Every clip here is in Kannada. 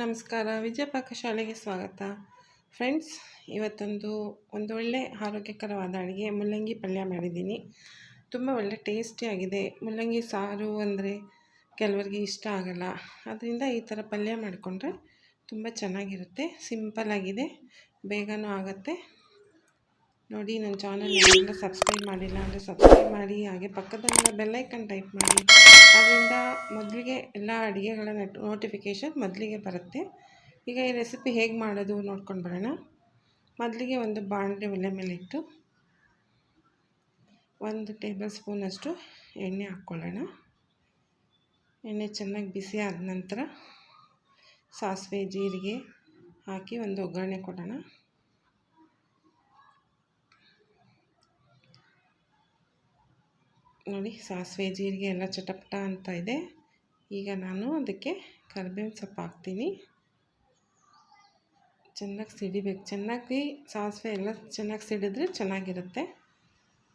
ನಮಸ್ಕಾರ. ವಿಜಯ ಪಾಕಶಾಲೆಗೆ ಸ್ವಾಗತ. ಫ್ರೆಂಡ್ಸ್, ಇವತ್ತೊಂದು ಒಂದು ಒಳ್ಳೆ ಆರೋಗ್ಯಕರವಾದ ಅಡುಗೆ ಮುಲ್ಲಂಗಿ ಪಲ್ಯ ಮಾಡಿದ್ದೀನಿ. ತುಂಬ ಒಳ್ಳೆ ಟೇಸ್ಟಿಯಾಗಿದೆ ಮುಲ್ಲಂಗಿ ಸಾರು ಅಂದರೆ ಕೆಲವರಿಗೆ ಇಷ್ಟ ಆಗಲ್ಲ. ಅದರಿಂದ ಈ ಥರ ಪಲ್ಯ ಮಾಡಿಕೊಂಡ್ರೆ ತುಂಬ ಚೆನ್ನಾಗಿರುತ್ತೆ ಸಿಂಪಲ್ಲಾಗಿದೆ ಬೇಗನೂ ಆಗುತ್ತೆ. ನೋಡಿ, ನನ್ನ ಚಾನಲ್ ಯಾರೆಲ್ಲ ಸಬ್ಸ್ಕ್ರೈಬ್ ಮಾಡಿಲ್ಲ ಅಂದರೆ ಸಬ್ಸ್ಕ್ರೈಬ್ ಮಾಡಿ, ಹಾಗೆ ಪಕ್ಕದಲ್ಲಿರೋ ಬೆಲ್ಲೈಕನ್ ಟೈಪ್ ಮಾಡಿ. ಅದರಿಂದ ಮೊದಲಿಗೆ ಎಲ್ಲ ಅಡುಗೆಗಳ ನೋಟಿಫಿಕೇಷನ್ ಮೊದಲಿಗೆ ಬರುತ್ತೆ. ಈಗ ಈ ರೆಸಿಪಿ ಹೇಗೆ ಮಾಡೋದು ನೋಡ್ಕೊಂಡು ಬರೋಣ. ಮೊದಲಿಗೆ ಒಂದು ಬಾಣಲೆ ಒಲೆ ಮೇಲೆ ಇಟ್ಟು ಒಂದು ಟೇಬಲ್ ಸ್ಪೂನಷ್ಟು ಎಣ್ಣೆ ಹಾಕ್ಕೊಳ್ಳೋಣ. ಎಣ್ಣೆ ಚೆನ್ನಾಗಿ ಬಿಸಿ ಆದ ನಂತರ ಸಾಸಿವೆ, ಜೀರಿಗೆ ಹಾಕಿ ಒಂದು ಒಗ್ಗರಣೆ ಕೊಡೋಣ. ನೋಡಿ ಸಾಸಿವೆ, ಜೀರಿಗೆ ಎಲ್ಲ ಚಟಪಟ ಅಂತ ಇದೆ. ಈಗ ನಾನು ಅದಕ್ಕೆ ಕರಿಬೇವಿನ ಸೊಪ್ಪು ಹಾಕ್ತೀನಿ. ಚೆನ್ನಾಗಿ ಸಿಡಿಬೇಕು. ಚೆನ್ನಾಗಿ ಸಾಸಿವೆ ಎಲ್ಲ ಚೆನ್ನಾಗಿ ಸಿಡಿದ್ರೆ ಚೆನ್ನಾಗಿರುತ್ತೆ.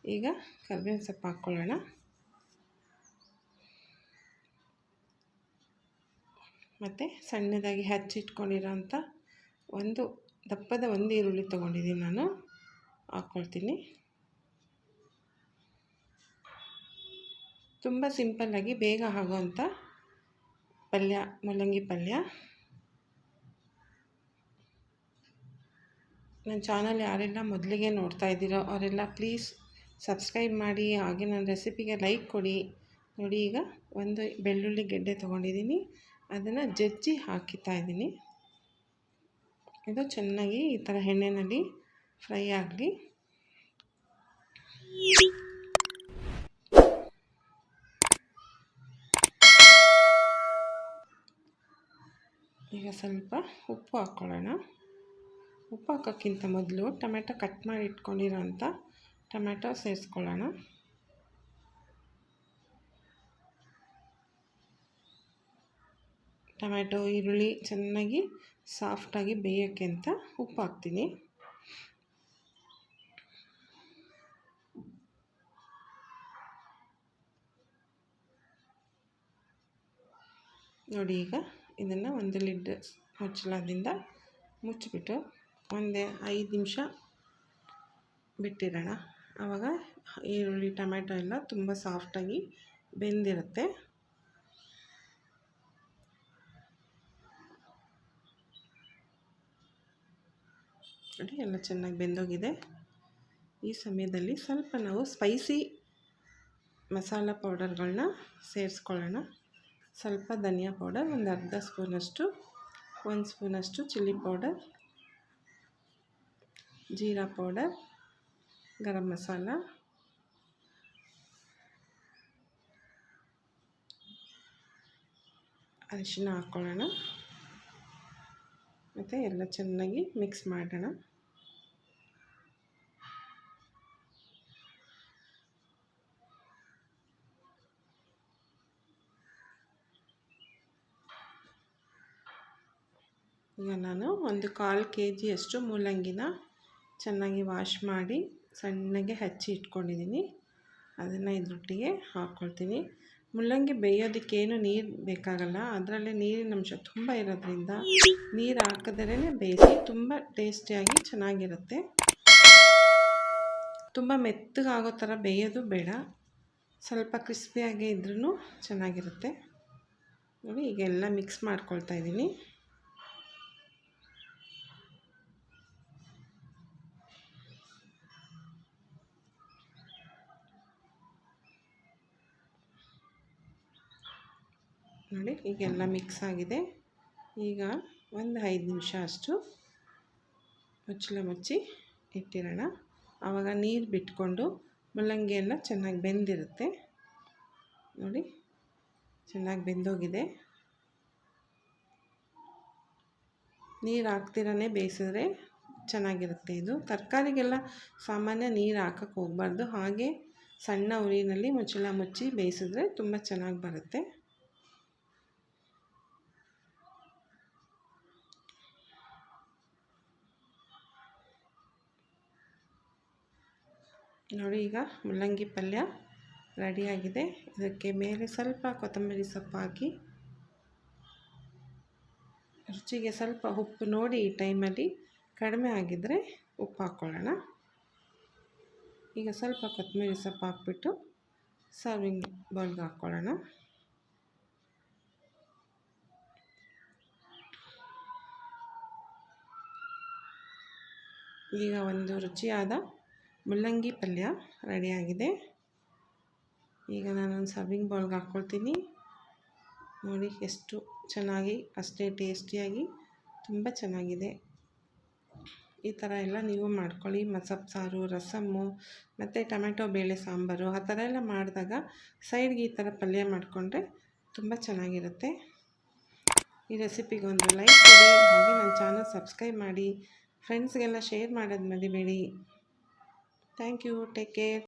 ಈಗ ಕರಿಬೇವಿನ ಸೊಪ್ಪು ಹಾಕ್ಕೊಳ್ಳೋಣ. ಮತ್ತು ಸಣ್ಣದಾಗಿ ಹಚ್ಚಿಟ್ಕೊಂಡಿರೋಂಥ ಒಂದು ದಪ್ಪದ ಒಂದು ಈರುಳ್ಳಿ ತೊಗೊಂಡಿದ್ದೀನಿ ನಾನು. ಹಾಕ್ಕೊಳ್ತೀನಿ. ತುಂಬ ಸಿಂಪಲ್ಲಾಗಿ ಬೇಗ ಆಗೋವಂಥ ಪಲ್ಯ, ಮೂಲಂಗಿ ಪಲ್ಯ. ನನ್ನ ಚಾನಲ್ ಯಾರೆಲ್ಲ ಮೊದಲಿಗೆ ನೋಡ್ತಾ ಇದ್ದೀರೋ ಅವರೆಲ್ಲ ಪ್ಲೀಸ್ ಸಬ್ಸ್ಕ್ರೈಬ್ ಮಾಡಿ, ಹಾಗೆ ನನ್ನ ರೆಸಿಪಿಗೆ ಲೈಕ್ ಕೊಡಿ. ನೋಡಿ ಈಗ ಒಂದು ಬೆಳ್ಳುಳ್ಳಿ ಗೆಡ್ಡೆ ತೊಗೊಂಡಿದ್ದೀನಿ. ಅದನ್ನು ಜಜ್ಜಿ ಹಾಕಿತಾ ಇದ್ದೀನಿ. ಇದು ಚೆನ್ನಾಗಿ ಈ ಥರ ಎಣ್ಣೆಯಲ್ಲಿ ಫ್ರೈ ಆಗಲಿ. ಈಗ ಸ್ವಲ್ಪ ಉಪ್ಪು ಹಾಕ್ಕೊಳ್ಳೋಣ ಉಪ್ಪು ಹಾಕೋಕ್ಕಿಂತ ಮೊದಲು ಟೊಮೆಟೊ ಕಟ್ ಮಾಡಿ ಇಟ್ಕೊಂಡಿರೋ ಅಂಥ ಟೊಮೆಟೊ ಸೇರಿಸ್ಕೊಳ್ಳೋಣ. ಟೊಮೆಟೊ, ಈರುಳ್ಳಿ ಚೆನ್ನಾಗಿ ಸಾಫ್ಟಾಗಿ ಬೇಯೋಕ್ಕೆ ಅಂತ ಉಪ್ಪು ಹಾಕ್ತೀನಿ. ನೋಡಿ ಈಗ ಇದನ್ನು ಒಂದು ಲಿಡ್ ಮುಚ್ಚಳದಿಂದ ಮುಚ್ಚಿಬಿಟ್ಟು ಒಂದೇ ಐದು ನಿಮಿಷ ಬಿಟ್ಟಿರೋಣ. ಆವಾಗ ಈರುಳ್ಳಿ ಟೊಮೆಟೊ ಎಲ್ಲ ತುಂಬ ಸಾಫ್ಟಾಗಿ ಬೆಂದಿರುತ್ತೆ. ನೋಡಿ, ಎಲ್ಲ ಚೆನ್ನಾಗಿ ಬೆಂದೋಗಿದೆ. ಈ ಸಮಯದಲ್ಲಿ ಸ್ವಲ್ಪ ನಾವು ಸ್ಪೈಸಿ ಮಸಾಲ ಪೌಡರ್ಗಳನ್ನ ಸೇರಿಸ್ಕೊಳ್ಳೋಣ. ಸ್ವಲ್ಪ ಧನಿಯಾ ಪೌಡರ್, ಒಂದು ಅರ್ಧ ಸ್ಪೂನಷ್ಟು ಒಂದು ಸ್ಪೂನಷ್ಟು chilli powder, jeera powder, garam masala, ಅರಿಶಿನ ಹಾಕ್ಕೊಳ್ಳೋಣ ಮತ್ತು ಎಲ್ಲ ಚೆನ್ನಾಗಿ ಮಿಕ್ಸ್ ಮಾಡೋಣ. ಈಗ ನಾನು ಒಂದು ಕಾಲು ಕೆ ಜಿಯಷ್ಟು ಮೂಲಂಗಿನ ಚೆನ್ನಾಗಿ ವಾಶ್ ಮಾಡಿ ಸಣ್ಣಗೆ ಹಚ್ಚಿ ಇಟ್ಕೊಂಡಿದ್ದೀನಿ. ಅದನ್ನು ಇದ್ರೊಟ್ಟಿಗೆ ಹಾಕ್ಕೊಳ್ತೀನಿ ಮುಲ್ಲಂಗಿ ಬೇಯೋದಕ್ಕೇನು ನೀರು ಬೇಕಾಗಲ್ಲ, ಅದರಲ್ಲೇ ನೀರಿನ ಅಂಶ ತುಂಬ ಇರೋದ್ರಿಂದ ನೀರು ಹಾಕಿದ್ರೇ ಬೇಯಿಸಿ ತುಂಬ ಟೇಸ್ಟಿಯಾಗಿ ಚೆನ್ನಾಗಿರುತ್ತೆ. ತುಂಬ ಮೆತ್ತಗಾಗೋ ಥರ ಬೇಯೋದು ಬೇಡ. ಸ್ವಲ್ಪ ಕ್ರಿಸ್ಪಿಯಾಗಿ ಇದ್ರೂ ಚೆನ್ನಾಗಿರುತ್ತೆ. ನೋಡಿ, ಈಗ ಎಲ್ಲ ಮಿಕ್ಸ್ ಮಾಡ್ಕೊಳ್ತಾ ಇದ್ದೀನಿ. ನೋಡಿ, ಈಗೆಲ್ಲ ಮಿಕ್ಸ್ ಆಗಿದೆ. ಈಗ ಒಂದು ಐದು ನಿಮಿಷ ಅಷ್ಟು ಮುಚ್ಚಲ ಮುಚ್ಚಿ ಇಟ್ಟಿರೋಣ. ಆವಾಗ ನೀರು ಬಿಟ್ಕೊಂಡು ಮುಲ್ಲಂಗಿ ಚೆನ್ನಾಗಿ ಬೆಂದಿರುತ್ತೆ. ನೋಡಿ, ಚೆನ್ನಾಗಿ ಬೆಂದೋಗಿದೆ. ನೀರು ಹಾಕ್ತಿರೇ ಬೇಯಿಸಿದ್ರೆ ಚೆನ್ನಾಗಿರುತ್ತೆ ಇದು. ತರಕಾರಿಗೆಲ್ಲ ಸಾಮಾನ್ಯ ನೀರು ಹಾಕಕ್ಕೆ ಹೋಗಬಾರ್ದು. ಹಾಗೆ ಸಣ್ಣ ಉರಿನಲ್ಲಿ ಮುಚ್ಚಳ ಮುಚ್ಚಿ ಬೇಯಿಸಿದ್ರೆ ತುಂಬ ಚೆನ್ನಾಗಿ ಬರುತ್ತೆ. ನೋಡಿ ಈಗ ಮುಲ್ಲಂಗಿ ಪಲ್ಯ ರೆಡಿಯಾಗಿದೆ. ಇದಕ್ಕೆ ಮೇಲೆ ಸ್ವಲ್ಪ ಕೊತ್ತಂಬರಿ ಸೊಪ್ಪು ಹಾಕಿ, ರುಚಿಗೆ ಸ್ವಲ್ಪ ಉಪ್ಪು ನೋಡಿ ಈ ಟೈಮಲ್ಲಿ ಕಡಿಮೆ ಆಗಿದ್ದರೆ ಉಪ್ಪು ಹಾಕ್ಕೊಳ್ಳೋಣ ಈಗ ಸ್ವಲ್ಪ ಕೊತ್ತಂಬರಿ ಸೊಪ್ಪು ಹಾಕ್ಬಿಟ್ಟು ಸರ್ವಿಂಗ್ ಬೌಲ್ಗೆ ಹಾಕ್ಕೊಳ್ಳೋಣ ಈಗ ಒಂದು ರುಚಿಯಾದ ಮುಲ್ಲಂಗಿ ಪಲ್ಯ ರೆಡಿಯಾಗಿದೆ. ಈಗ ನಾನೊಂದು ಸರ್ವಿಂಗ್ ಬೌಲ್ಗೆ ಹಾಕ್ಕೊಳ್ತೀನಿ ನೋಡಿ ಎಷ್ಟು ಚೆನ್ನಾಗಿ, ಅಷ್ಟೇ ಟೇಸ್ಟಿಯಾಗಿ ತುಂಬ ಚೆನ್ನಾಗಿದೆ. ಈ ಥರ ಎಲ್ಲ ನೀವು ಮಾಡ್ಕೊಳ್ಳಿ. ಮಸಪ್ ಸಾರು, ರಸಮ್ಮು, ಮತ್ತು ಟೊಮೆಟೊ, ಬೇಳೆ ಸಾಂಬಾರು, ಆ ಥರ ಎಲ್ಲ ಮಾಡಿದಾಗ ಸೈಡ್ಗೆ ಈ ಥರ ಪಲ್ಯ ಮಾಡಿಕೊಂಡ್ರೆ ತುಂಬ ಚೆನ್ನಾಗಿರುತ್ತೆ. ಈ ರೆಸಿಪಿಗೆ ಒಂದು ಲೈಕ್ ಕೊಡಿ. ಹಾಗೆ ನನ್ನ ಚಾನಲ್ ಸಬ್ಸ್ಕ್ರೈಬ್ ಮಾಡಿ. ಫ್ರೆಂಡ್ಸ್ಗೆಲ್ಲ ಶೇರ್ ಮಾಡೋದು ಮರಿಬೇಡಿ. Thank you. Take care.